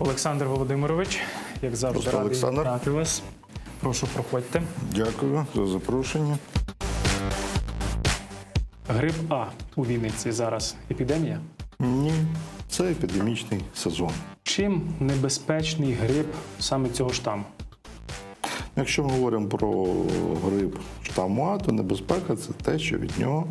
Олександр Володимирович, як завжди, Просто радий Олександр. вітати вас. Прошу, проходьте. Дякую за запрошення. Грип А у Вінниці зараз епідемія. Ні, це епідемічний сезон. Чим небезпечний грип саме цього штаму? Якщо ми говоримо про грип штаму А, то небезпека це те, що від нього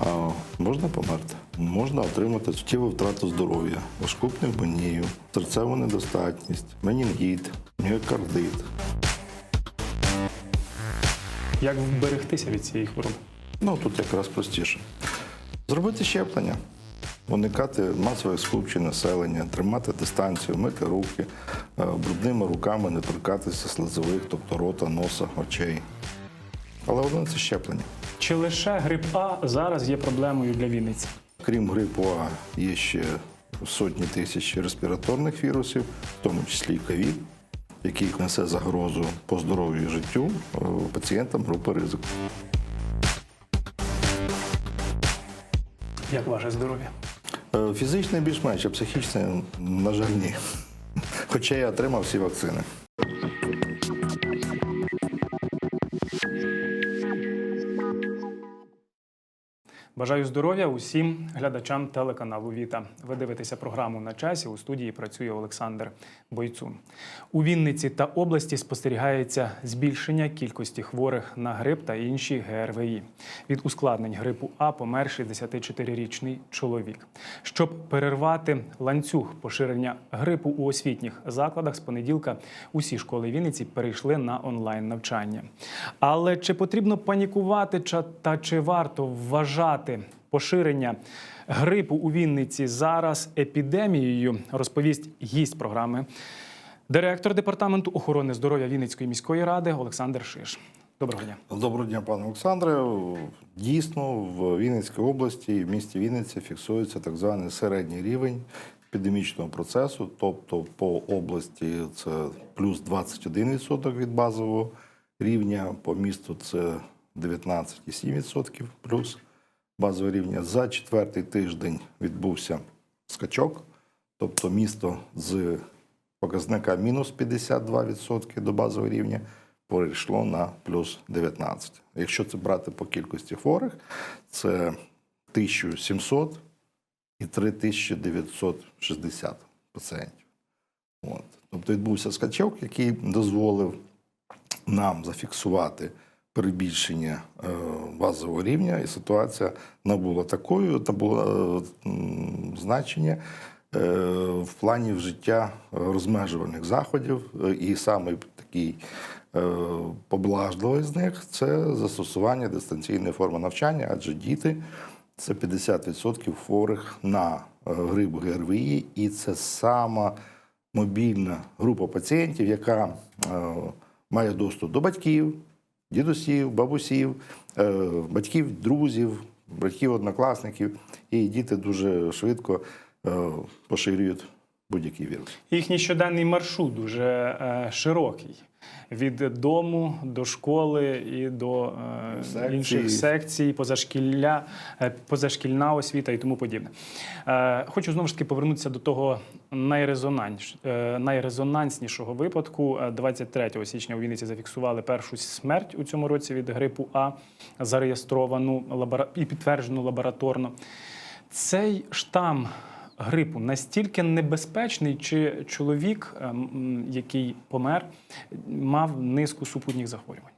а, можна померти. Можна отримати суттєву втрату здоров'я, важку пневмонію, серцеву недостатність, менінгіт, міокардит. Як вберегтися від цієї хвороби? Ну тут якраз простіше. Зробити щеплення, уникати масових скупчень населення, тримати дистанцію, мити руки, е, брудними руками не торкатися слизових, тобто рота, носа, очей. Але головне це щеплення. Чи лише грип А зараз є проблемою для Вінниці? Крім грипу А, є ще сотні тисяч респіраторних вірусів, в тому числі і ковід, який несе загрозу по здоров'ю і життю е, пацієнтам групи ризику. Як ваше здоров'я? Е, Фізичне більш-менш, а психічне, на жаль, ні. Хоча я отримав всі вакцини. Бажаю здоров'я усім глядачам телеканалу Віта. Ви дивитеся програму на часі. У студії працює Олександр Бойцун. У Вінниці та області спостерігається збільшення кількості хворих на грип та інші ГРВІ. Від ускладнень грипу А помер 64-річний чоловік. Щоб перервати ланцюг поширення грипу у освітніх закладах, з понеділка усі школи Вінниці перейшли на онлайн навчання. Але чи потрібно панікувати та чи варто вважати поширення грипу у Вінниці зараз епідемією, розповість гість програми, директор департаменту охорони здоров'я Вінницької міської ради Олександр Шиш. Доброго дня. Доброго дня, пане Олександре. Дійсно, в Вінницькій області, в місті Вінниця фіксується так званий середній рівень епідемічного процесу, тобто по області це плюс 21% від базового рівня, по місту це 19,7% плюс базового рівня. За четвертий тиждень відбувся скачок, тобто місто з показника мінус 52% до базового рівня перейшло на плюс 19. Якщо це брати по кількості хворих, це 1700 і 3960 пацієнтів. От. Тобто відбувся скачок, який дозволив нам зафіксувати перебільшення е, базового рівня, і ситуація набула такою, набула е, значення е, в плані вжиття розмежувальних заходів. І саме такий поблажливий з них це застосування дистанційної форми навчання, адже діти це 50% хворих на грип ГРВІ, і це сама мобільна група пацієнтів, яка має доступ до батьків, дідусів, бабусів, е, батьків, друзів, батьків, однокласників, і діти дуже швидко е, поширюють будь-який вірус. Їхній щоденний маршрут дуже е, широкий. Від дому до школи і до е, Секції. інших секцій, позашкілля, е, позашкільна освіта і тому подібне. Е, хочу знову ж таки повернутися до того найрезонанс, е, найрезонанснішого випадку. Е, 23 січня у Вінниці зафіксували першу смерть у цьому році від грипу А, зареєстровану лабора... і підтверджену лабораторно. Цей штам грипу настільки небезпечний, чи чоловік, ем, який помер, мав низку супутніх захворювань?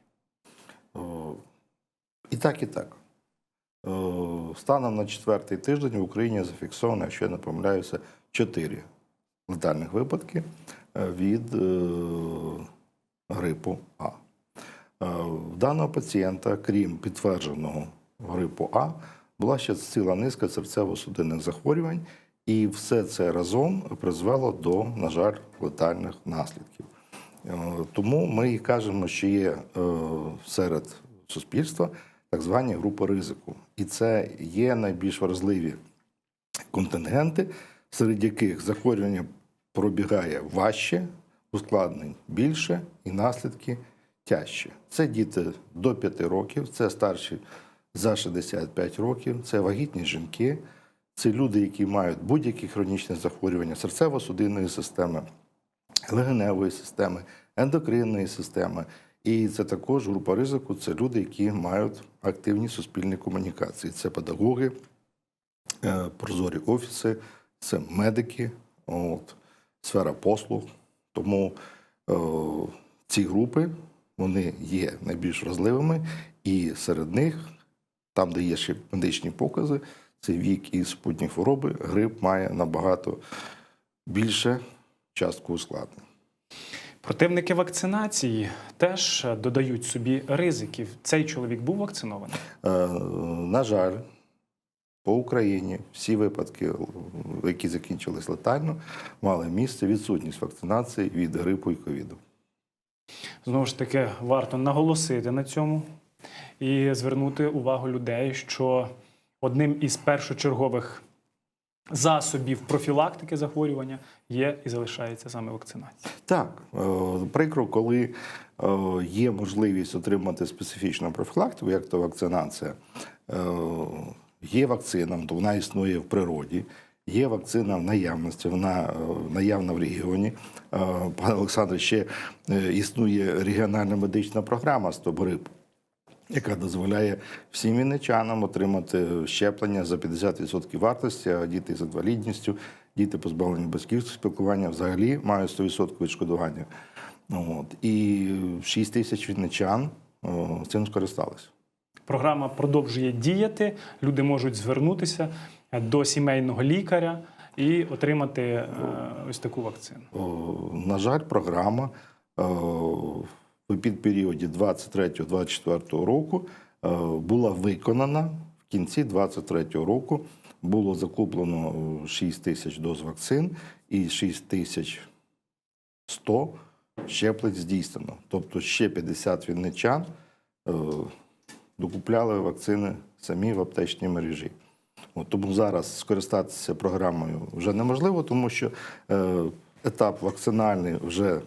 І так, і так. Станом на четвертий тиждень в Україні зафіксовано, якщо я не помиляюся, чотири летальних випадки е, від е, грипу А. Е, В даного пацієнта, крім підтвердженого грипу А, була ще ціла низка серцево-судинних захворювань, і все це разом призвело до, на жаль, летальних наслідків. Е, Тому ми і кажемо, що є е, серед суспільства так звані групи ризику. І це є найбільш вразливі контингенти, серед яких захворювання пробігає важче, ускладнень більше і наслідки тяжче. Це діти до 5 років, це старші за 65 років, це вагітні жінки, це люди, які мають будь-які хронічні захворювання серцево-судинної системи, легеневої системи, ендокринної системи. І це також група ризику. Це люди, які мають активні суспільні комунікації. Це педагоги, е, прозорі офіси, це медики, от, сфера послуг. Тому е, ці групи вони є найбільш вразливими, і серед них, там, де є ще медичні покази, це вік і супутні хвороби, грип має набагато більше частку ускладнень. Противники вакцинації теж е, додають собі ризиків. Цей чоловік був вакцинований. Е, На жаль, по Україні всі випадки, які закінчились летально, мали місце відсутність вакцинації від грипу і ковіду. Знову ж таки, варто наголосити на цьому і звернути увагу людей, що одним із першочергових засобів профілактики захворювання є і залишається саме вакцинація. Так, е, прикро, коли е, є можливість отримати специфічну профілактику, як то вакцинація. Е, Є вакцина, то вона існує в природі. Є вакцина в наявності, вона наявна в регіоні. Пане Олександре, ще існує регіональна медична програма «Стоп грип», яка дозволяє всім вінничанам отримати щеплення за 50% вартості, а діти з інвалідністю, діти позбавлені батьківського спілкування взагалі мають 100% відшкодування. От. І 6 тисяч вінничан цим скористалися. Програма продовжує діяти. Люди можуть звернутися до сімейного лікаря і отримати е, ось таку вакцину. На жаль, програма в підперіоді 23-24 року е, була виконана в кінці 23 року. Було закуплено 6 тисяч доз вакцин і 6 тисяч 100 щеплень здійснено. Тобто ще 50 вінничан е, докупляли вакцини самі в аптечній мережі. От, тому зараз скористатися програмою вже неможливо, тому що е, етап вакцинальний вже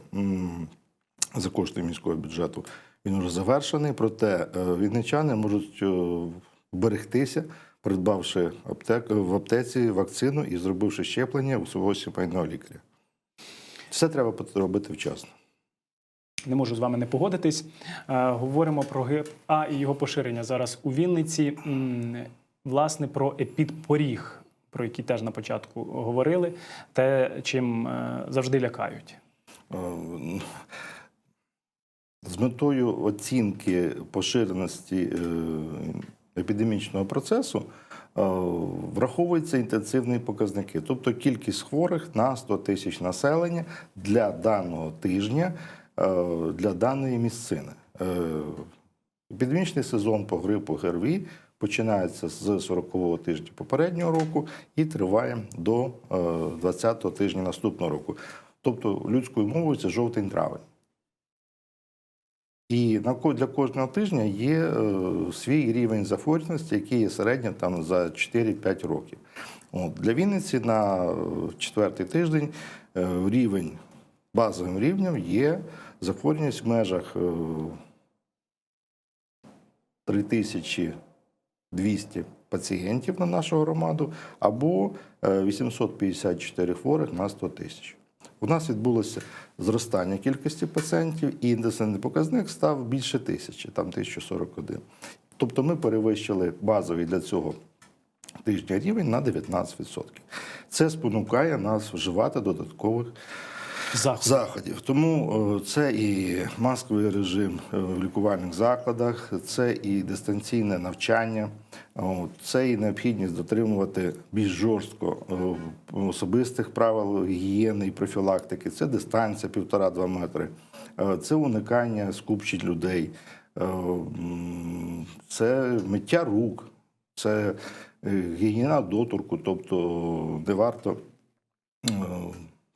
за кошти міського бюджету він вже завершений. Проте е, вінничани можуть е, вберегтися, придбавши аптек, в аптеці вакцину і зробивши щеплення у свого сімейного лікаря. Все треба робити вчасно. Не можу з вами не погодитись. Е, Говоримо про грип А і його поширення зараз у Вінниці. Власне, про епідпоріг, про який теж на початку говорили, те, чим е, завжди лякають. З метою оцінки поширеності е, епідемічного процесу е, враховуються інтенсивні показники, тобто кількість хворих на 100 тисяч населення для даного тижня, е, для даної місцини. Епідемічний сезон по грипу ГРВІ починається з 40-го тижня попереднього року і триває до е, 20-го тижня наступного року. Тобто людською мовою це жовтень-травень. І для кожного тижня є е, свій рівень захворюваності, який є середньо там за 4-5 років. От, для Вінниці на е, четвертий тиждень е, рівень базовим рівнем є захворюваність в межах е, 3200 пацієнтів на нашу громаду або е, 854 хворих на 100 тисяч. У нас відбулося зростання кількості пацієнтів, і індексний показник став більше тисячі, там 1041. Тобто ми перевищили базовий для цього тижня рівень на 19%. Це спонукає нас вживати додаткових Заход. заходів. Тому е, це і масковий режим е, в лікувальних закладах, це і дистанційне навчання, це і необхідність дотримувати більш жорстко е, особистих правил гігієни і профілактики. Це дистанція півтора-два метри, це уникання скупчень людей, це миття рук, це гігієна доторку, тобто не варто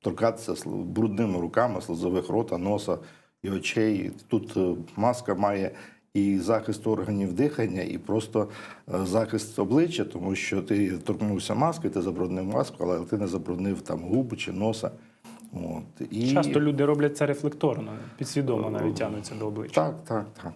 торкатися брудними руками слизових рота, носа і очей. Тут е, маска має і захист органів дихання, і просто е, захист обличчя, тому що ти торкнувся маскою, ти забруднив маску, але ти не забруднив там губи чи носа. От. І... Часто люди роблять це рефлекторно, підсвідомо навіть тягнуться до обличчя. Так, так, так.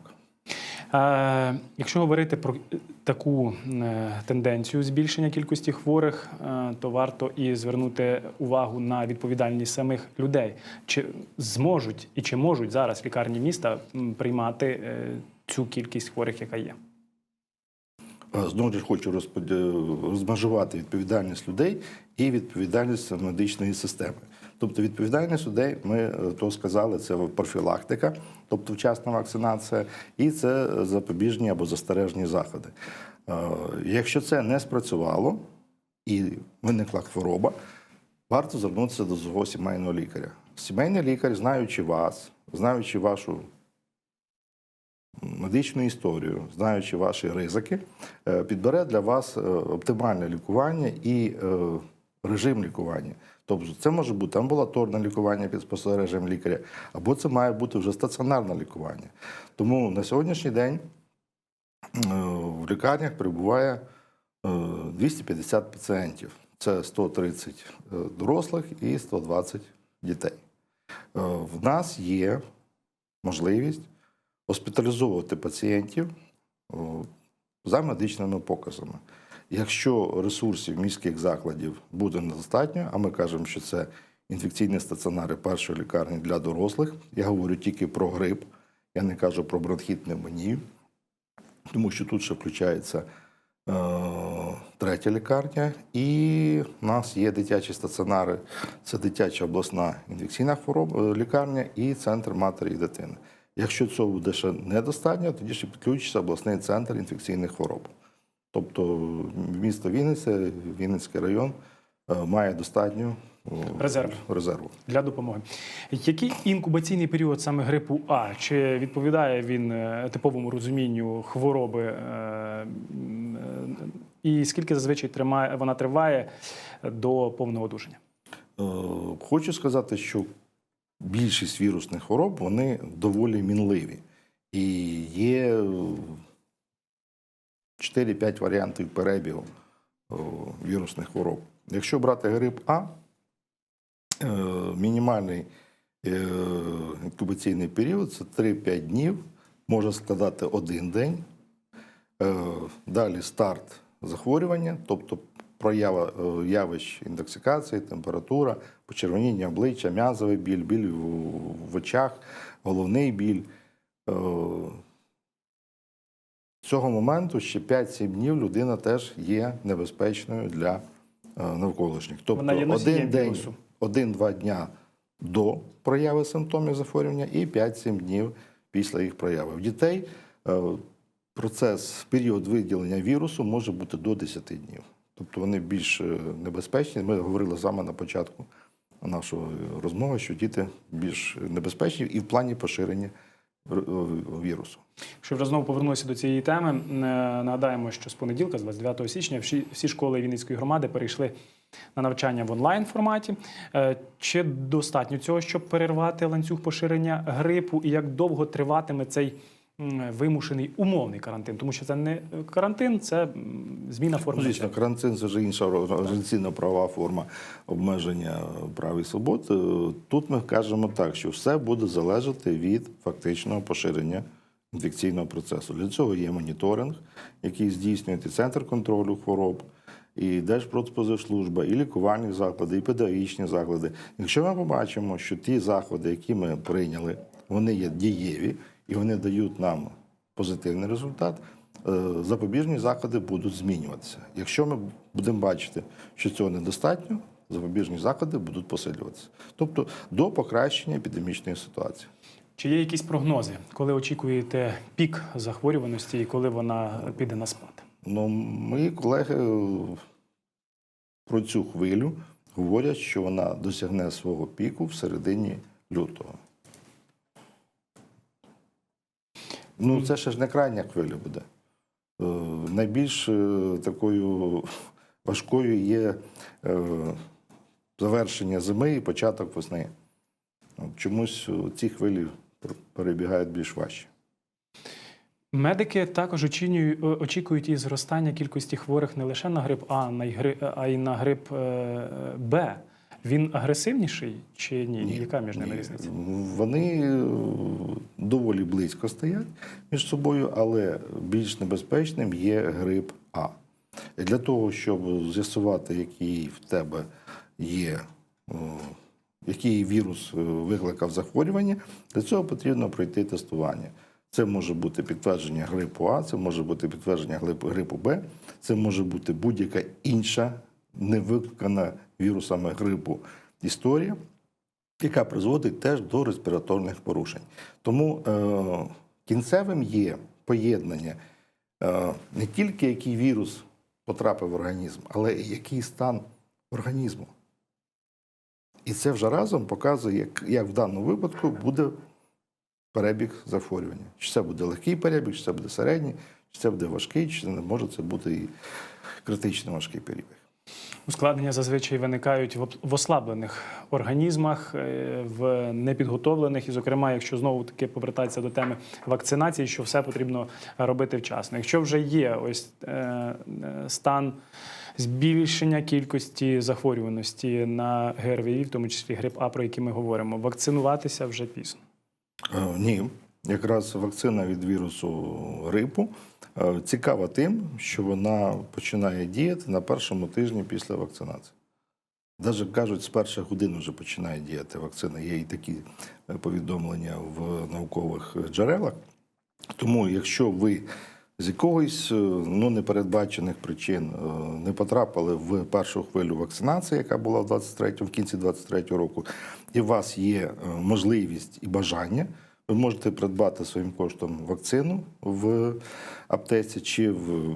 Е, якщо говорити про таку е, тенденцію збільшення кількості хворих, е, то варто і звернути увагу на відповідальність самих людей. Чи зможуть і чи можуть зараз лікарні міста приймати е, цю кількість хворих, яка є? Е, Знову ж хочу розмежувати відповідальність людей і відповідальність медичної системи. Тобто відповідальність людей, ми е, то сказали, це профілактика, тобто вчасна вакцинація, і це запобіжні або застережні заходи. Е, Якщо це не спрацювало і виникла хвороба, варто звернутися до свого сімейного лікаря. Сімейний лікар, знаючи вас, знаючи вашу медичну історію, знаючи ваші ризики, е, підбере для вас оптимальне лікування і режим лікування. Тобто це може бути амбулаторне лікування під спостереженням лікаря, або це має бути вже стаціонарне лікування. Тому на сьогоднішній день е, в лікарнях перебуває е, 250 пацієнтів. Це 130 е, дорослих і 120 дітей. Е, В нас є можливість госпіталізовувати пацієнтів за медичними показами. Якщо ресурсів міських закладів буде недостатньо, а ми кажемо, що це інфекційні стаціонари першої лікарні для дорослих, я говорю тільки про грип, я не кажу про бронхіт пневмонію, тому що тут ще включається е, третя лікарня, і в нас є дитячі стаціонари, це дитяча обласна інфекційна хвороб, е, лікарня і центр матері і дитини. Якщо цього буде ще недостатньо, тоді ще підключиться обласний центр інфекційних хвороб. Тобто місто Вінниця, Вінницький район е, має достатньо Резерв. резерву. для допомоги. Який інкубаційний період саме грипу А? Чи відповідає він е, типовому розумінню хвороби? е, е, І скільки зазвичай тримає, вона триває до повного одужання? Е, Хочу сказати, що більшість вірусних хвороб вони доволі мінливі. І є е, 4-5 варіантів перебігу е, вірусних хвороб. Якщо брати грип А, е, мінімальний е, інкубаційний період це 3-5 днів, може складати один день. Далі старт захворювання, тобто проява явищ інтоксикації, температура, почервоніння обличчя, м'язовий біль, біль в очах, головний біль. Цього моменту ще 5-7 днів людина теж є небезпечною для е, навколишніх. Тобто один день, один-два дня до прояви симптомів захворювання і 5-7 днів після їх прояви. В дітей е, процес, період виділення вірусу може бути до 10 днів. Тобто вони більш е, небезпечні. Ми говорили з вами на початку нашої розмови, що діти більш небезпечні і в плані поширення вірусу. Якщо вже знову повернувся до цієї теми, е, нагадаємо, що з понеділка, з 29 січня, всі, всі школи Вінницької громади перейшли на навчання в онлайн форматі. Е, Чи достатньо цього, щоб перервати ланцюг поширення грипу, і як довго триватиме цей вимушений умовний карантин? Тому що це не карантин, це зміна форми. Ну, звісно, карантин це вже інша організаційна правова форма обмеження прав і свобод. Е, Тут ми кажемо так, що все буде залежати від фактичного поширення інфекційного процесу. Для цього є моніторинг, який здійснює і центр контролю хвороб. І Держпродспоживслужба, і лікувальні заклади, і педагогічні заклади. Якщо ми побачимо, що ті заходи, які ми прийняли, вони є дієві і вони дають нам позитивний результат, е, запобіжні заходи будуть змінюватися. Якщо ми будемо бачити, що цього недостатньо, запобіжні заходи будуть посилюватися. Тобто до покращення епідемічної ситуації. Чи є якісь прогнози, коли очікуєте пік захворюваності і коли вона піде на спад? Ну, мої колеги е, про цю хвилю говорять, що вона досягне свого піку в середині лютого. Ну, це ще ж не крайня хвиля буде. Е, Найбільш е, такою важкою є е, завершення зими і початок весни. Чомусь ці хвилі перебігають більш важче. Медики також очікують і зростання кількості хворих не лише на грип А, а й на грип Б. Він агресивніший чи ні? Ні, Яка між ними ні. різниця? Вони е, доволі близько стоять між собою, але більш небезпечним є грип А. Для того, щоб з'ясувати, який в тебе є, який вірус е, викликав захворювання, для цього потрібно пройти тестування. Це може бути підтвердження грипу А, це може бути підтвердження грипу Б, це може бути будь-яка інша невикликана вірусами грипу історія яка призводить теж до респіраторних порушень. Тому е, кінцевим є поєднання е, не тільки який вірус потрапив в організм, але і який стан організму. І це вже разом показує, як, як в даному випадку буде перебіг захворювання. Чи це буде легкий перебіг, чи це буде середній, чи це буде важкий, чи не може це бути і критично важкий перебіг. Ускладнення зазвичай виникають в ослаблених організмах, е, в непідготовлених, і, зокрема, якщо знову таки повертатися до теми вакцинації, що все потрібно робити вчасно. Якщо вже є ось е, е, стан збільшення кількості захворюваності на ГРВІ, в тому числі грип А, про який ми говоримо, вакцинуватися вже пізно. Ні, якраз вакцина від вірусу грипу цікава тим, що вона починає діяти на першому тижні після вакцинації. Навіть кажуть, з перших годин вже починає діяти вакцина. Є і такі е, повідомлення в наукових джерелах. Тому, якщо ви з якогось е, ну, непередбачених причин е, не потрапили в першу хвилю вакцинації, яка була в 23 в кінці 23-го року, і у вас є е, можливість і бажання, ви можете придбати своїм коштом вакцину в аптеці чи в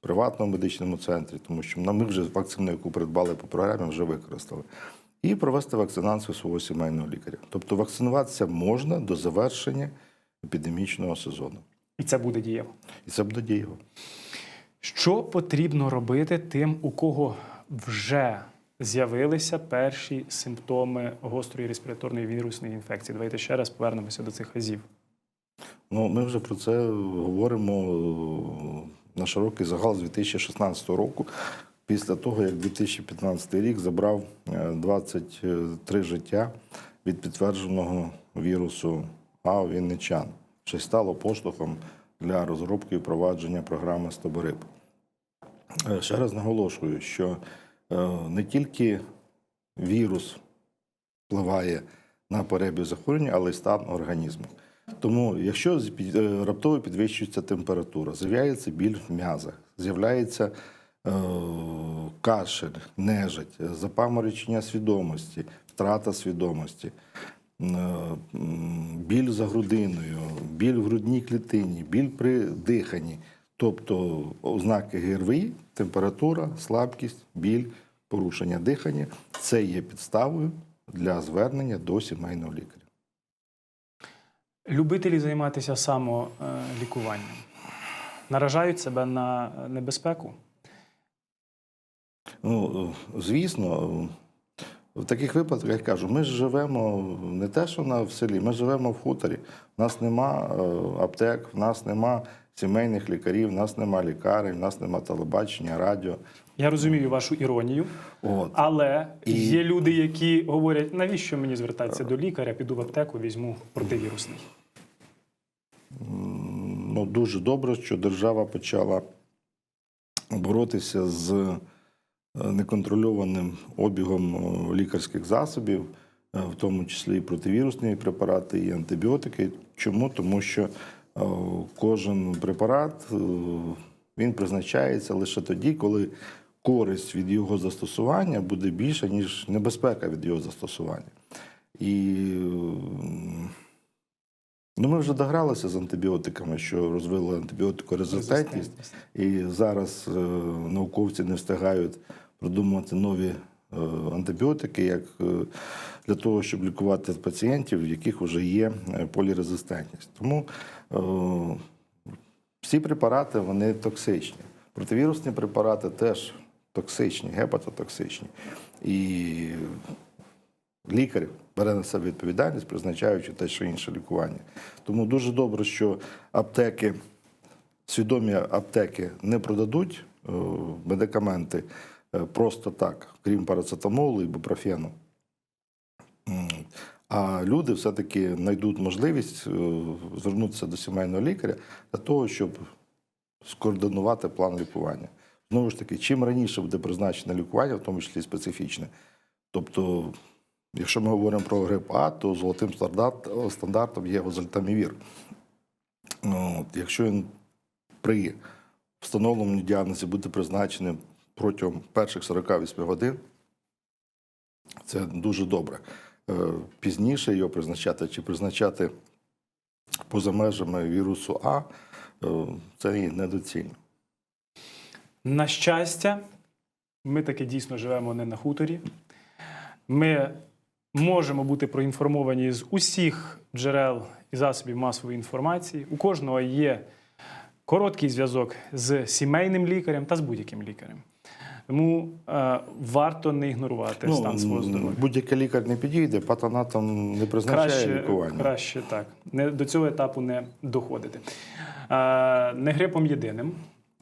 приватному медичному центрі, тому що ми вже вакцину, яку придбали по програмі, вже використали. І провести вакцинацію свого сімейного лікаря. Тобто вакцинуватися можна до завершення епідемічного сезону. І це буде дієво. І це буде дієво. Що потрібно робити тим, у кого вже з'явилися перші симптоми гострої респіраторної вірусної інфекції? Давайте ще раз повернемося до цих разів. Ну, ми вже про це говоримо е, на широкий загал з 2016 року, після того, як 2015 рік забрав е, 23 життя від підтвердженого вірусу А вінничан, що стало поштовхом для розробки і впровадження програми «Стоборип». Е, Ще раз наголошую, що е, не тільки вірус впливає на перебіг захворювання, але й стан організму. Тому, якщо е, раптово підвищується температура, з'являється біль в м'язах, з'являється е, кашель, нежить, е, запаморочення свідомості, втрата свідомості, е, біль за грудиною, біль в грудній клітині, біль при диханні, тобто ознаки ГРВІ, температура, слабкість, біль, порушення дихання це є підставою для звернення до сімейного лікаря. Любителі займатися самолікуванням наражають себе на небезпеку. Ну, звісно, в таких випадках, я кажу, ми ж живемо не те, що на в селі, ми живемо в хуторі. У нас нема е, аптек, в нас нема сімейних лікарів, в нас нема лікарень, в нас нема телебачення, радіо. Я розумію вашу іронію, От. але І- є люди, які говорять, навіщо мені звертатися до лікаря, піду в аптеку, візьму противірусний. Ну, дуже добре, що держава почала боротися з е, неконтрольованим обігом е, лікарських засобів, е, в тому числі і противірусні препарати, і антибіотики. Чому? Тому що кожен препарат е, він призначається лише тоді, коли користь від його застосування буде більша, ніж небезпека від його застосування. І Ну, ми вже догралися з антибіотиками, що розвили антибіотикорезистентність, і зараз е, науковці не встигають продумувати нові е, антибіотики, як е, для того, щоб лікувати пацієнтів, в яких вже є е, полірезистентність. Тому е, всі препарати вони токсичні. Противірусні препарати теж токсичні, гепатотоксичні. І лікар бере на себе відповідальність, призначаючи те, що інше лікування. Тому дуже добре, що аптеки, свідомі аптеки не продадуть е, медикаменти е, просто так, крім парацетамолу і бупрофену. А люди все-таки знайдуть можливість е, звернутися до сімейного лікаря для того, щоб скоординувати план лікування. Знову ж таки, чим раніше буде призначене лікування, в тому числі специфічне. Тобто, якщо ми говоримо про грип А, то золотим стандартом є озольтамівір. От, якщо він при встановленому діагнозі буде призначеним протягом перших 48 годин, це дуже добре. Е, Пізніше його призначати чи призначати поза межами вірусу А, е, це недоцільно. На щастя, ми таки дійсно живемо не на хуторі. Ми можемо бути проінформовані з усіх джерел і засобів масової інформації. У кожного є короткий зв'язок з сімейним лікарем та з будь-яким лікарем. Тому е, варто не ігнорувати стан свого здоров'я. Ну, будь-який лікар не підійде, патонатом не призначає Краще, лікування. краще так. Не, до цього етапу не доходити. Е, не грипом єдиним,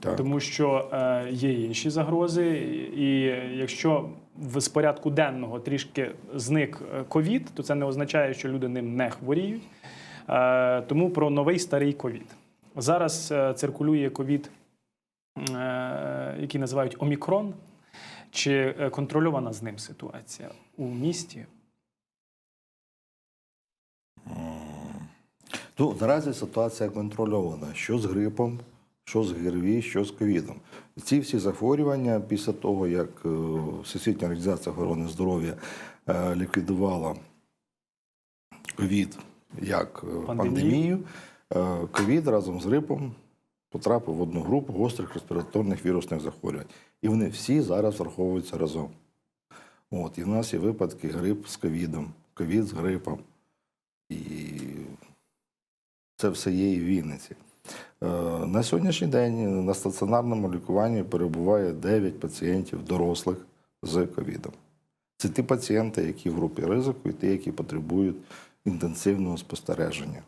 Так. тому що е, є інші загрози. І якщо в порядку денного трішки зник е, ковід, то це не означає, що люди ним не хворіють. Е, тому про новий старий ковід. Зараз е, циркулює ковід, який називають Омікрон. Чи е, контрольована з ним ситуація у місті? Ну, наразі ситуація контрольована. Що з грипом, що з ГРВІ, що з ковідом. Ці всі захворювання після того, як е, Всесвітня організація охорони здоров'я е, ліквідувала ковід як е, Пандемію. е, ковід разом з грипом потрапив в одну групу гострих респіраторних вірусних захворювань. І вони всі зараз враховуються разом. От, і в нас є випадки грип з ковідом, ковід з грипом. І це все є і в Вінниці. Е, На сьогоднішній день на стаціонарному лікуванні перебуває 9 пацієнтів дорослих з ковідом. Це ті пацієнти, які в групі ризику, і ті, які потребують інтенсивного спостереження.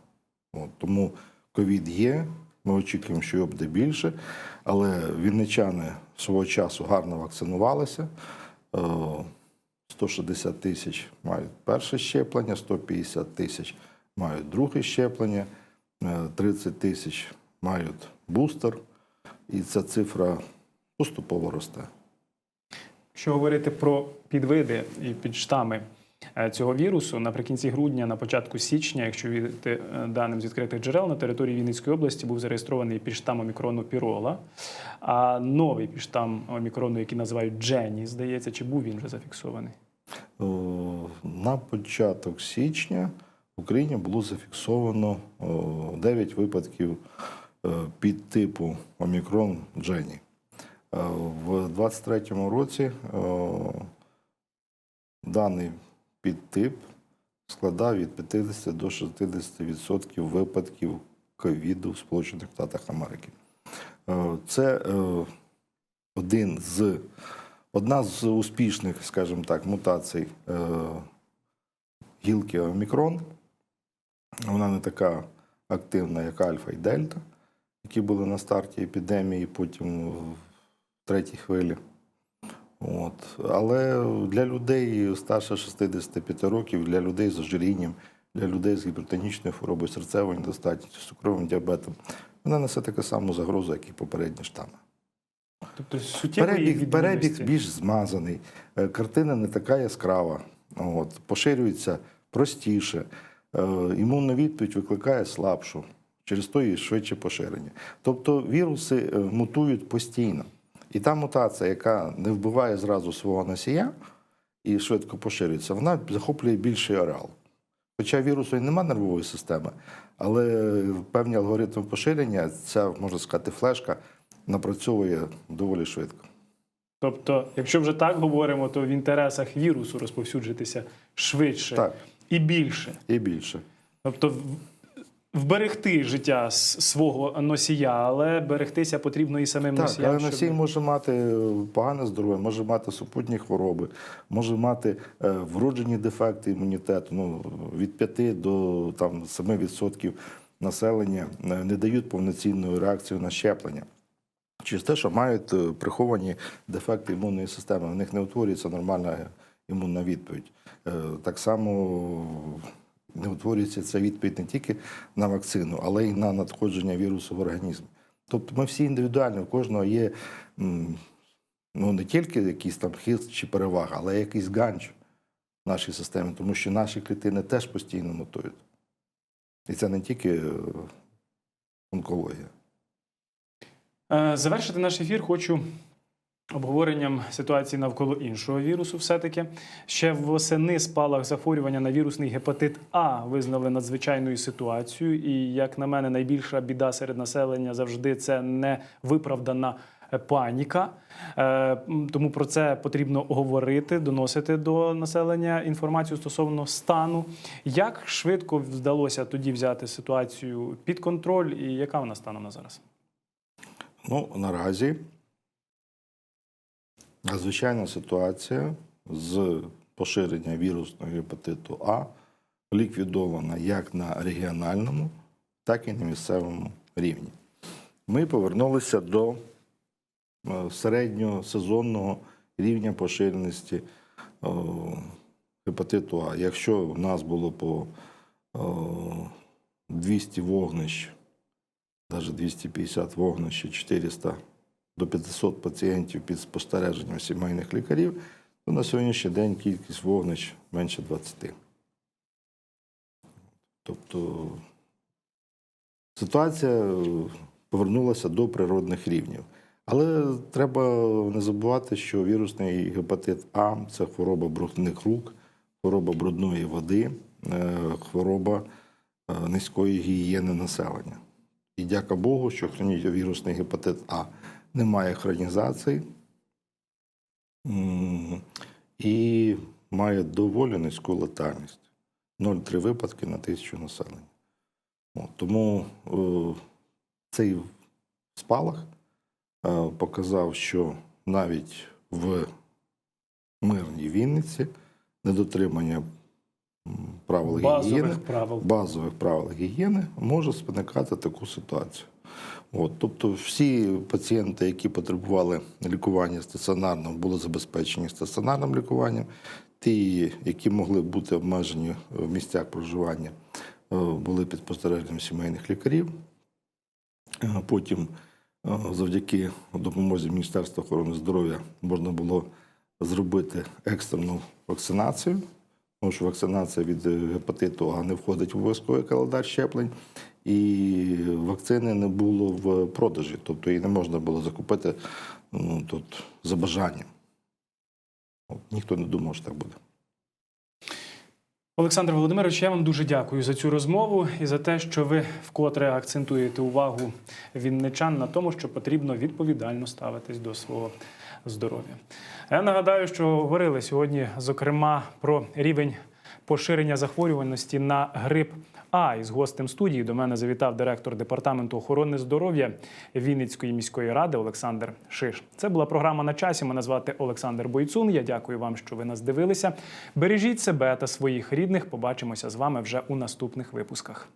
От, тому ковід є, ми очікуємо, що його буде більше, але вінничани свого часу гарно вакцинувалися. Е, 160 тисяч мають перше щеплення, 150 тисяч мають друге щеплення, е, 30 тисяч мають бустер, і ця цифра поступово росте. Якщо говорити про підвиди і підштами е, цього вірусу, наприкінці грудня, на початку січня, якщо вірити е, даним з відкритих джерел, на території Вінницької області був зареєстрований підштам омікрону пірола, а новий підштам омікрону, який називають Джені, здається, чи був він вже зафіксований? Е, На початок січня в Україні було зафіксовано 9 випадків е, підтипу Омікрон Джені. Е, В 2023 році е, даний підтип складав від 50 до 60% випадків ковіду в Сполучених Штатах Америки. Е, Це е, один з Одна з успішних, скажімо так, мутацій е, гілки Омікрон. Вона не така активна, як Альфа і Дельта, які були на старті епідемії, потім в третій хвилі. От. Але для людей старше 65 років, для людей з ожирінням, для людей з гіпертонічною хворобою серцевої недостатністю, з цукровим діабетом, вона несе таку саму загрозу, як і попередні штами. Тобто Перебіг, перебіг більш змазаний, е, картина не така яскрава, от, поширюється простіше, е, імунна відповідь викликає слабшу, через то і швидше поширення. Тобто віруси е, мутують постійно. І та мутація, яка не вбиває зразу свого носія і швидко поширюється, вона захоплює більший ареал. Хоча вірусу і немає нервової системи, але певні алгоритми поширення, ця, можна сказати, флешка напрацьовує доволі швидко. Тобто, якщо вже так говоримо, то в інтересах вірусу розповсюджитися швидше Так, і більше. і більше. Тобто вберегти життя свого носія, але берегтися потрібно і самим Так, носіям. але щоб- носій може мати е, погане здоров'я, може мати супутні хвороби, може мати е, вроджені дефекти імунітету. Ну, від 5 до там, 7% населення е, не дають повноцінну реакцію на щеплення. Через те, що мають приховані дефекти імунної системи, в них не утворюється нормальна імунна відповідь. Так само утворюється ця відповідь не тільки на вакцину, але й на надходження вірусу в організм. Тобто ми всі індивідуальні, у кожного є ну, не тільки якийсь там хист чи перевага, але якийсь ганч в нашій системі, тому що наші клітини теж постійно мутують. І це не тільки е, онкологія. Е, Завершити наш ефір хочу обговоренням ситуації навколо іншого вірусу. Все-таки ще восени спалах захворювання на вірусний гепатит А визнали надзвичайною ситуацією. І, як на мене, найбільша біда серед населення завжди це невиправдана паніка. Е, Тому про це потрібно говорити, доносити до населення інформацію стосовно стану. Як швидко вдалося тоді взяти ситуацію під контроль, і яка вона станом на зараз? Ну, наразі надзвичайна ситуація з поширення вірусного гепатиту А ліквідована як на регіональному, так і на місцевому рівні. Ми повернулися до е, середньосезонного рівня поширеності гепатиту А. Якщо в нас було по е, 200 вогнищ навіть 250 вогнищ і 400 до 500 пацієнтів під спостереженням сімейних лікарів, то на сьогоднішній день кількість вогнищ менше 20. Тобто ситуація е, повернулася до природних рівнів. Але треба не забувати, що вірусний гепатит А це хвороба брудних рук, хвороба брудної води, е, хвороба е, низької гігієни населення. І дяка Богу, що вірусний гепатит А не має хронізації і має доволі низьку летальність 0,3 випадки на тисячу населення. От, тому е, цей спалах е, показав, що навіть в мирній Вінниці недотримання правил гігієни Базових правил. базових правил гігієни може спиникати таку ситуацію. От, тобто всі пацієнти, які потребували лікування стаціонарного, були забезпечені стаціонарним лікуванням. Ті, які могли бути обмежені в місцях проживання, е, були під спостереженням сімейних лікарів. Е, Потім, е, завдяки допомозі Міністерства охорони здоров'я, можна було зробити екстрену вакцинацію тому що вакцинація від е, гепатиту А не входить в обов'язковий календар щеплень, і вакцини не було в продажі, тобто її не можна було закупити ну, тут, за бажанням. Ніхто не думав, що так буде. Олександр Володимирович, я вам дуже дякую за цю розмову і за те, що ви вкотре акцентуєте увагу вінничан на тому, що потрібно відповідально ставитись до свого здоров'я. Я нагадаю, що говорили сьогодні, зокрема, про рівень поширення захворюваності на грип. А із гостем студії до мене завітав директор департаменту охорони здоров'я Вінницької міської ради Олександр Шиш. Це була програма на часі. Мене звати Олександр Бойцун. Я дякую вам, що ви нас дивилися. Бережіть себе та своїх рідних. Побачимося з вами вже у наступних випусках.